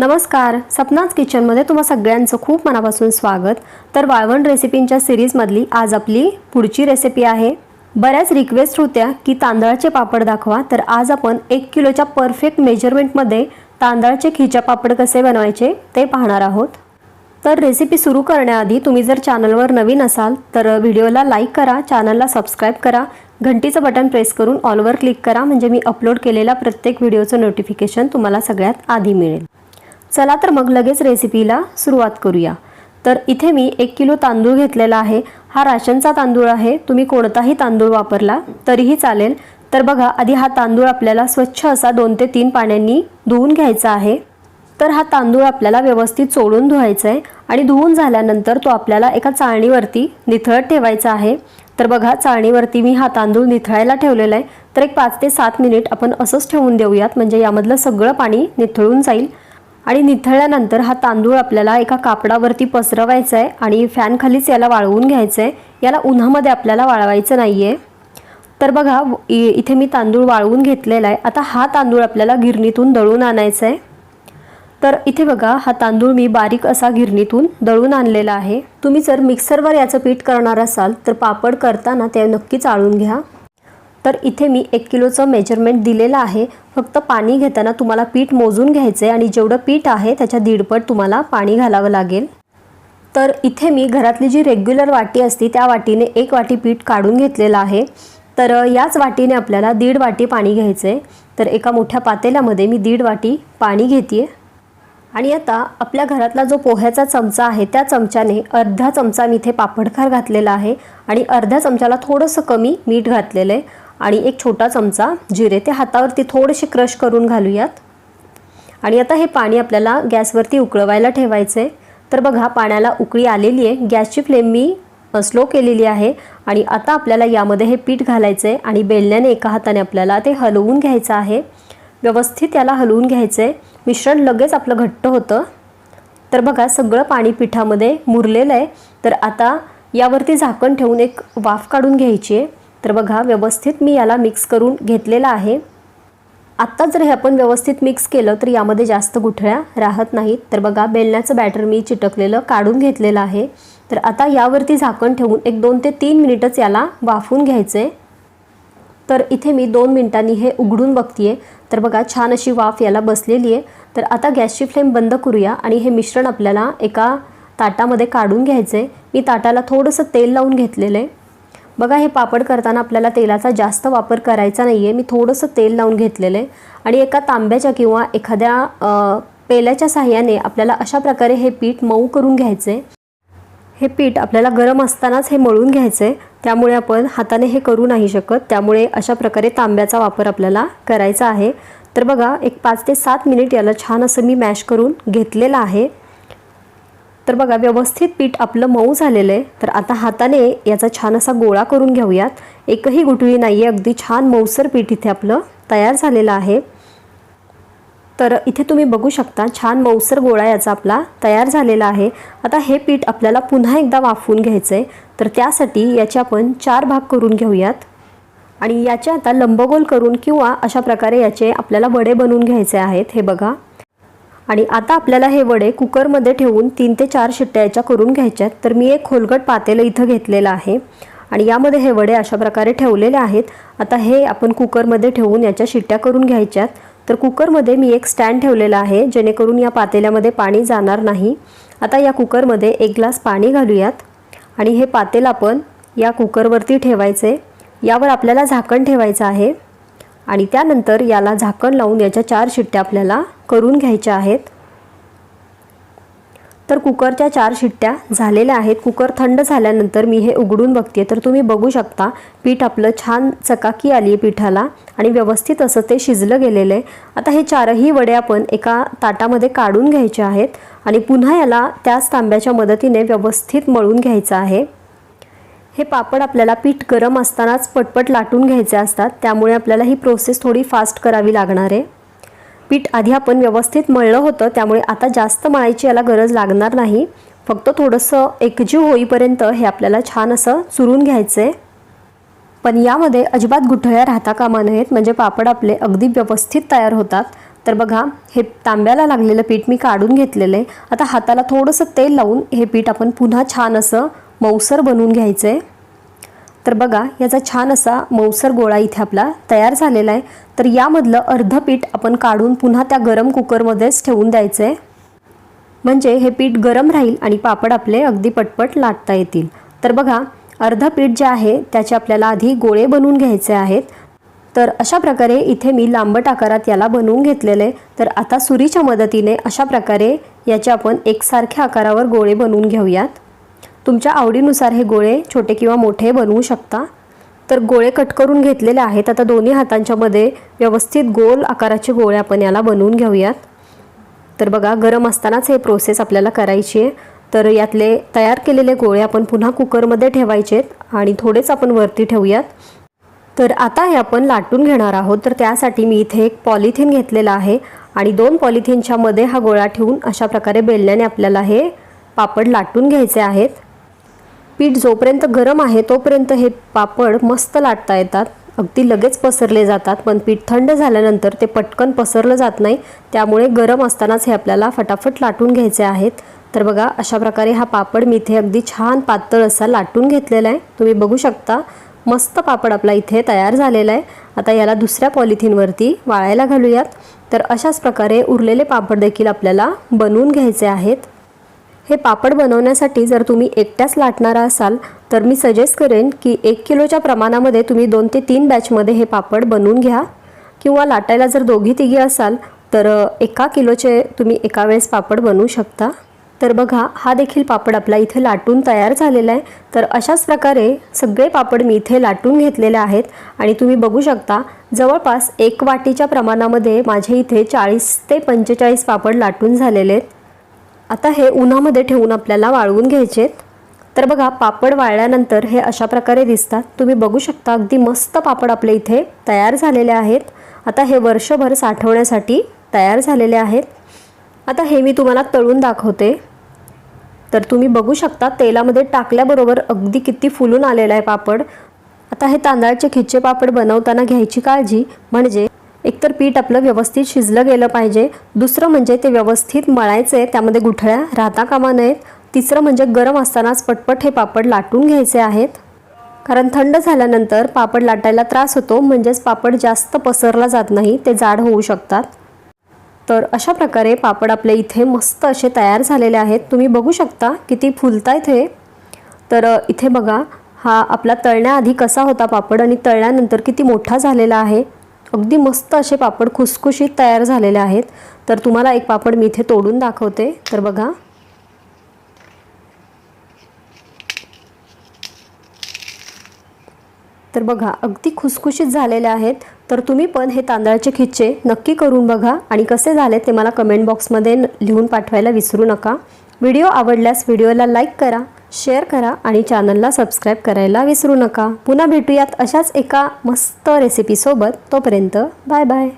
नमस्कार. सपनाच किचनमध्ये तुम्हा सगळ्यांचं खूप मनापासून स्वागत. तर वाळवण रेसिपींच्या सिरीजमधली आज आपली पुढची रेसिपी आहे. बऱ्याच रिक्वेस्ट होत्या की तांदळाचे पापड दाखवा. तर आज आपण एक किलोच्या परफेक्ट मेजरमेंटमध्ये तांदळाचे खिचा पापड कसे बनवायचे ते पाहणार आहोत. तर रेसिपी सुरू करण्याआधी तुम्ही जर चॅनलवर नवीन असाल तर व्हिडिओला लाईक करा चॅनलला सबस्क्राईब करा घंटीचं बटन प्रेस करून ऑलवर क्लिक करा म्हणजे मी अपलोड केलेल्या प्रत्येक व्हिडिओचं नोटिफिकेशन तुम्हाला सगळ्यात आधी मिळेल. चला तर मग लगेच रेसिपीला सुरुवात करूया. तर इथे मी एक किलो तांदूळ घेतलेला आहे. हा राशनचा तांदूळ आहे. तुम्ही कोणताही तांदूळ वापरला तरीही चालेल. तर बघा आधी हा तांदूळ आपल्याला स्वच्छ असा दोन ते तीन पाण्यांनी धुवून घ्यायचा आहे. तर हा तांदूळ आपल्याला व्यवस्थित चोळून धुवायचा आहे आणि धुवून झाल्यानंतर तो आपल्याला एका चाळणीवरती निथळत ठेवायचा आहे. तर बघा चाळणीवरती मी हा तांदूळ निथळायला ठेवलेला आहे. तर एक पाच ते सात मिनिट आपण असंच ठेवून देऊयात. म्हणजे यामधलं सगळं पाणी निथळून जाईल. आणि निथळल्यानंतर हा तांदूळ आपल्याला एका कापडावरती पसरवायचा आहे आणि फॅनखालीच याला वाळवून घ्यायचं आहे याला उन्हामध्ये आपल्याला वाळवायचं नाही आहे तर बघा इथे मी तांदूळ वाळवून घेतलेला आहे आता हा तांदूळ आपल्याला गिरणीतून दळून आणायचा आहे तर इथे बघा हा तांदूळ मी बारीक असा गिरणीतून दळून आणलेला आहे. तुम्ही जर मिक्सरवर याचं पीठ करणार असाल तर पापड करताना ते नक्कीच आळून घ्या. तर इथे मी एक किलोचं मेजरमेंट दिलेलं आहे. फक्त पाणी घेताना तुम्हाला पीठ मोजून घ्यायचं आहे आणि जेवढं पीठ आहे त्याच्या दीडपट तुम्हाला पाणी घालावं लागेल. तर इथे मी घरातली जी रेग्युलर वाटी असते त्या वाटीने एक वाटी पीठ काढून घेतलेलं आहे. तर याच वाटीने आपल्याला दीड वाटी पाणी घ्यायचं आहे तर एका मोठ्या पातेल्यामध्ये मी दीड वाटी पाणी घेते आणि आता आपल्या घरातला जो पोह्याचा चमचा आहे त्या चमच्याने अर्धा चमचा मी इथे पापडखार घातलेला आहे. आणि अर्ध्या चमच्याला थोडंसं कमी मीठ घातलेलं आहे. आणि एक छोटा चमचा जिरे ते हातावरती थोडेसे क्रश करून घालूयात. आणि आता हे पाणी आपल्याला गॅसवरती उकळवायला ठेवायचं आहे तर बघा पाण्याला उकळी आलेली आहे. गॅसची फ्लेम मी स्लो केलेली आहे. आणि आता आपल्याला यामध्ये हे पीठ घालायचं आहे आणि बेलण्याने एका हाताने आपल्याला ते हलवून घ्यायचं आहे. व्यवस्थित याला हलवून घ्यायचं आहे मिश्रण लगेच आपलं घट्ट होतं. तर बघा सगळं पाणी पिठामध्ये मुरलेलं आहे. तर आता यावरती झाकण ठेवून एक वाफ काढून घ्यायची आहे. तर बघा व्यवस्थित मी याला मिक्स करून घेतलेलं आहे. आत्ता जर हे आपण व्यवस्थित मिक्स केलं तर यामध्ये जास्त गुठळ्या राहत नाहीत. तर बघा बेलण्याचं बॅटर मी चिटकलेलं काढून घेतलेलं आहे. तर आता यावरती झाकण ठेवून एक दोन ते तीन मिनिटच याला वाफून घ्यायचं आहे तर इथे मी दोन मिनिटांनी हे उघडून बघतीये. तर बघा छान अशी वाफ याला बसलेली आहे. तर आता गॅसची फ्लेम बंद करूया आणि हे मिश्रण आपल्याला एका ताटामध्ये काढून घ्यायचं आहे मी ताटाला थोडंसं तेल लावून घेतलेलं आहे. बघा हे पापड करताना आपल्याला तेलाचा जास्त वापर करायचा नाही आहे मी थोडंसं तेल लावून घेतलेलं आहे आणि एका तांब्याच्या किंवा एखाद्या पेल्याच्या साह्याने आपल्याला अशा प्रकारे हे पीठ मऊ करून घ्यायचं आहे हे पीठ आपल्याला गरम असतानाच हे मळून घ्यायचं आहे त्यामुळे आपण हाताने हे करू नाही शकत. त्यामुळे अशा प्रकारे तांब्याचा वापर आपल्याला करायचा आहे. तर बघा एक पाच ते सात मिनिट याला छान असं मी मॅश करून घेतलेलं आहे. तर बघा व्यवस्थित पीठ आपलं मऊ झालेलं आहे. तर आता हाताने याचा छान असा गोळा करून घेऊयात. एकही गुठळी नाही आहे अगदी छान मऊसर पीठ इथे आपलं तयार झालेलं आहे. तर इथे तुम्ही बघू शकता छान मऊसर गोळा याचा आपला तयार झालेला आहे. आता हे पीठ आपल्याला पुन्हा एकदा वाफवून घ्यायचं आहे तर त्यासाठी याचे आपण चार भाग करून घेऊयात. आणि याचे आता लंबगोल करून किंवा अशा प्रकारे याचे आपल्याला वडे बनवून घ्यायचे आहेत. हे बघा. आणि आता आपल्याला हे वडे कुकरमध्ये ठेवून तीन ते चार शिट्ट्या याच्या करून घ्यायच्यात तर मी एक खोलगट पातेलं इथं घेतलेलं आहे. आणि यामध्ये हे वडे अशा प्रकारे ठेवलेले आहेत. आता हे आपण कुकरमध्ये ठेवून याच्या शिट्ट्या करून घ्यायच्यात तर कुकरमध्ये मी एक स्टँड ठेवलेला आहे जेणेकरून या पातेल्यामध्ये पाणी जाणार नाही. आता या कुकरमध्ये एक ग्लास पाणी घालूयात. आणि हे पातेल आपण या कुकरवरती ठेवायचे. यावर आपल्याला झाकण ठेवायचं आहे. आणि त्यानंतर याला झाकण लावून याच्या चार शिट्ट्या आपल्याला करून घ्यायच्या आहेत. तर कुकरच्या चार शिट्ट्या झालेल्या आहेत. कुकर थंड झाल्यानंतर मी हे उघडून बघते. तर तुम्ही बघू शकता पीठ आपलं छान चकाकी आली आहे पिठाला आणि व्यवस्थित असं ते शिजलं गेलेलं आहे. आता हे चारही वडे आपण एका ताटामध्ये काढून घ्यायचे आहेत आणि पुन्हा याला त्याच तांब्याच्या मदतीने व्यवस्थित मळून घ्यायचं आहे. हे पापड आपल्याला पीठ गरम असतानाच पटपट लाटून घ्यायचे असतात. त्यामुळे आपल्याला ही प्रोसेस थोडी फास्ट करावी लागणार आहे. पीठ आधी आपण व्यवस्थित मळलं होतं त्यामुळे आता जास्त मळायची याला गरज लागणार नाही. फक्त थोडंसं एकजीव होईपर्यंत हे आपल्याला छान असं चुरून घ्यायचं आहे पण यामध्ये अजिबात गुठळ्या राहता कामा नयेत. म्हणजे पापड आपले अगदी व्यवस्थित तयार होतात. तर बघा हे तांब्याला लागलेलं पीठ मी काढून घेतलेलं आहे. आता हाताला थोडंसं तेल लावून हे पीठ आपण पुन्हा छान असं मऊसर बनवून घ्यायचं आहे तर बघा याचा छान असा मऊसर गोळा इथे आपला तयार झालेला आहे. तर यामधलं अर्ध पीठ आपण काढून पुन्हा त्या गरम कुकरमध्येच ठेवून द्यायचं आहे म्हणजे हे पीठ गरम राहील आणि पापड आपले अगदी पटपट लाटता येतील. तर बघा अर्ध पीठ जे आहे त्याचे आपल्याला आधी गोळे बनवून घ्यायचे आहेत. तर अशा प्रकारे इथे मी लांबट आकारात याला बनवून घेतलेलं आहे. तर आता सुरीच्या मदतीने अशा प्रकारे याचे आपण एकसारख्या आकारावर गोळे बनवून घेऊयात. तुमच्या आवडीनुसार हे गोळे छोटे किंवा मोठे बनवू शकता. तर गोळे कट करून घेतलेले आहेत. आता दोन्ही हातांच्यामध्ये व्यवस्थित गोल आकाराचे गोळे आपण याला बनवून घेऊयात. तर बघा गरम असतानाच हे प्रोसेस आपल्याला करायची आहे. तर यातले तयार केलेले गोळे आपण पुन्हा कुकरमध्ये ठेवायचे आणि थोडेच आपण वरती ठेवूयात. तर आता हे आपण लाटून घेणार आहोत. तर त्यासाठी मी इथे एक पॉलिथिन घेतलेला आहे आणि दोन पॉलिथिनच्यामध्ये हा गोळा ठेवून अशा प्रकारे बेलण्याने आपल्याला हे पापड लाटून घ्यायचे आहेत. पीठ जोपर्यंत गरम आहे तोपर्यंत हे पापड मस्त लाटता येतात. अगदी लगेच पसरले जातात. पण पीठ थंड झाल्यानंतर ते पटकन पसरलं जात नाही. त्यामुळे गरम असतानाच हे आपल्याला फटाफट लाटून घ्यायचे आहेत. तर बघा अशा प्रकारे हा पापड मी इथे अगदी छान पातळ असा लाटून घेतलेला आहे. तुम्ही बघू शकता मस्त पापड आपला इथे तयार झालेला आहे. आता याला दुसऱ्या पॉलिथिनवरती वाळायला घालूयात. तर अशाच प्रकारे उरलेले पापड देखील आपल्याला बनवून घ्यायचे आहेत. हे पापड बनवण्यासाठी जर तुम्ही एकट्याच लाटणारा असाल तर मी सजेस्ट करेन की एक किलोच्या प्रमाणामध्ये तुम्ही दोन ते तीन बॅचमध्ये हे पापड बनवून घ्या. किंवा लाटायला जर दोघी तिघी असाल तर एका किलोचे तुम्ही एका वेळेस पापड बनवू शकता. तर बघा हा देखील पापड आपला इथे लाटून तयार झालेला आहे. तर अशाच प्रकारे सगळे पापड मी इथे लाटून घेतलेले आहेत. आणि तुम्ही बघू शकता जवळपास एक वाटीच्या प्रमाणामध्ये माझे इथे चाळीस ते पंचेचाळीस पापड लाटून झालेले आहेत. आता हे उन्हामध्ये ठेवून आपल्याला वाळवून घ्यायचे तर बघा पापड वाळल्यानंतर हे अशा प्रकारे दिसतात. तुम्ही बघू शकता अगदी मस्त पापड आपले इथे तयार झालेले आहेत. आता हे वर्षभर साठवण्यासाठी तयार झालेले आहेत. आता हे मी तुम्हाला तळून दाखवते. तर तुम्ही बघू शकता तेलामध्ये टाकल्याबरोबर अगदी किती फुलून आलेला आहे पापड. आता हे तांदळाचे खिच्चे पापड बनवताना घ्यायची काळजी. म्हणजे एकतर पीठ आपलं व्यवस्थित शिजलं गेलं पाहिजे. दुसरं म्हणजे ते व्यवस्थित मळायचे. त्यामध्ये गुठळ्या राहता कामा नयेत. तिसरं म्हणजे गरम असतानाच पटपट हे पापड लाटून घ्यायचे आहेत. कारण थंड झाल्यानंतर पापड लाटायला त्रास होतो. म्हणजेच पापड जास्त पसरला जात नाही. ते जाड होऊ शकतात. तर अशा प्रकारे पापड आपले इथे मस्त असे तयार झालेले आहेत. तुम्ही बघू शकता किती फुलतायत हे. तर इथे बघा. हा आपला तळण्याआधी कसा होता पापड आणि तळल्यानंतर किती मोठा झालेला आहे. अगदी मस्त असे पापड खुसखुशीत तयार झालेले आहेत. तर तुम्हाला एक पापड मी इथे तोडून दाखवते. तर बघा. तर बघा अगदी खुसखुशीत झालेले आहेत. तर तुम्ही पण हे तांदळाचे खिच्चे नक्की करून बघा. आणि कसे झाले ते मला कमेंट बॉक्समध्ये लिहून पाठवायला विसरू नका. व्हिडिओ आवडल्यास व्हिडिओला लाईक करा. शेअर करा आणि चॅनलला सबस्क्राईब करायला विसरू नका. पुन्हा भेटूयात अशाच एका मस्त रेसिपीसोबत तोपर्यंत बाय बाय.